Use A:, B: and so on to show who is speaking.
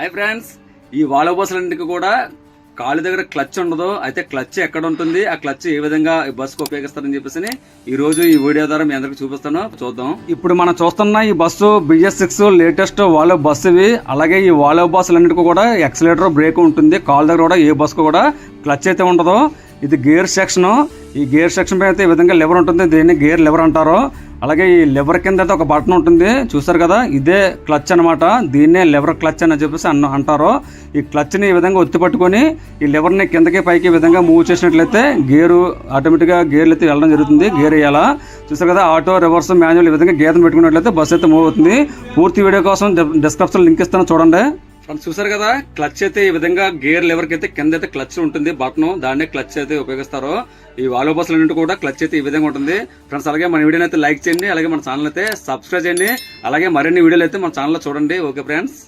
A: Hi friends ఈ వాలో బస్సులన్నిటికీ కూడా కాలు దగ్గర క్లచ్ ఉండదు. అయితే క్లచ్ ఎక్కడ ఉంటుంది? ఆ క్లచ్ ఏ విధంగా ఈ బస్సుకు ఉపయోగిస్తారని చెప్పేసి ఈ రోజు ఈ వీడియో ద్వారా మీ అందరికి చూపిస్తాను. చూద్దాం. ఇప్పుడు మనం చూస్తున్న ఈ బస్సు బిఎస్ సిక్స్ లేటెస్ట్ వాలో బస్సు ఇవి. అలాగే ఈ వాలో బస్సులన్నిటికీ కూడా ఎక్సలేటర్ బ్రేక్ ఉంటుంది. కాలు దగ్గర కూడా ఏ బస్సుకు కూడా క్లచ్ అయితే ఉండదు. ఇది గేర్ సెక్షన్. ఈ గేర్ సెక్షన్ పై అయితే ఈ విధంగా లెవర్ ఉంటుంది. దీన్ని గేర్ లెవర్ అంటారు. అలాగే ఈ లెవర్ కింద అయితే ఒక బటన్ ఉంటుంది. చూసారు కదా? ఇదే క్లచ్ అన్నమాట. దీన్నే లెవర్ క్లచ్ అని చెప్పేసి అన్న అంటారు. ఈ క్లచ్ని ఈ విధంగా ఒత్తి పట్టుకొని ఈ లెవర్ని కిందకి పైకి ఈ విధంగా మూవ్ చేసినట్లయితే గేరు ఆటోమేటిక్గా గేర్లు అయితే వెళ్ళడం జరుగుతుంది. గేర్ వేయాలా? చూసారు కదా? ఆటో రివర్స్ మాన్యువల్ ఈ విధంగా గేర్ని పెట్టుకున్నట్లయితే బస్సు అయితే మూవ్ అవుతుంది. పూర్తి వీడియో కోసం డిస్క్రిప్షన్ లింక్ ఇస్తాను. చూడండి. ఫ్రెండ్స్ చూసారు కదా క్లచ్ అయితే ఈ విధంగా గేర్ లెవర్కి అయితే కింద అయితే క్లచ్ ఉంటుంది బటన్ దాన్నే క్లచ్ అయితే ఉపయోగిస్తారు. ఈ వాలో బస్సులు అన్నింటి కూడా క్లచ్ అయితే ఈ విధంగా ఉంటుంది. ఫ్రెండ్స్ అలాగే మన వీడియోని అయితే లైక్ చేయండి అలాగే మన ఛానల్ అయితే సబ్స్క్రైబ్ చేయండి. అలాగే మరిన్ని వీడియోలు అయితే మన ఛానల్లో చూడండి. Okay friends